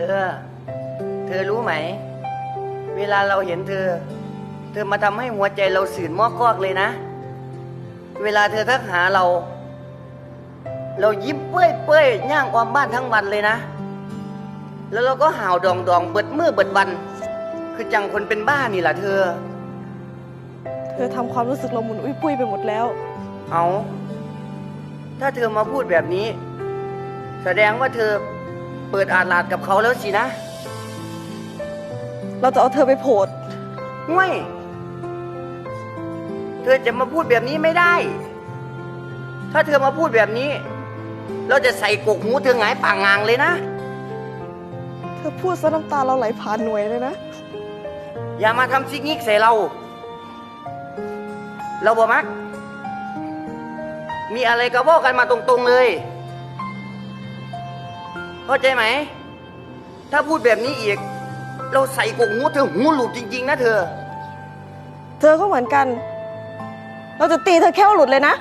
ธอ เธอรู้ไหม เวลาเราเห็นเธอ เธอมาทำให้หัวใจเราสื่นมอกกอกเลยนะ เวลาเธอทักหาเรา เรายิ้มเปื้อยเปื้อยย่างความบ้านทั้งวันเลยนะ แล้วเราก็ห่าวดองดองเบิดมือเบิดวัน คือจังคนเป็นบ้านี่แหละเธอ เธอทำความรู้สึกเราหมุนอุ้ยปุ้ยไปหมดแล้ว เอา ถ้าเธอมาพูดแบบนี้ แสดงว่าเธอ เปิดอาลาดกับเขาแล้วสินะ เราจะเอาเธอไปโผดง่วยเธอจะมาพูดแบบนี้ไม่ได้ ถ้าเธอมาพูดแบบนี้ เราจะใส่กกหูเธอหงายป่างงางเลยนะ เธอพูดซะน้ำตาเราไหลผ่านหน่วยเลยนะ อย่ามาทำซิกนิกใส่เรา เราบ่มัก มีอะไรก็บอกกันมาตรงๆเลย เข้าใจไหม ถ้าพูดแบบนี้อีก เราใส่กงหูเธอหูหลุดจริง ๆ นะเธอ เธอก็เหมือนกัน เราจะตีเธอแค่วหลุดเลยนะ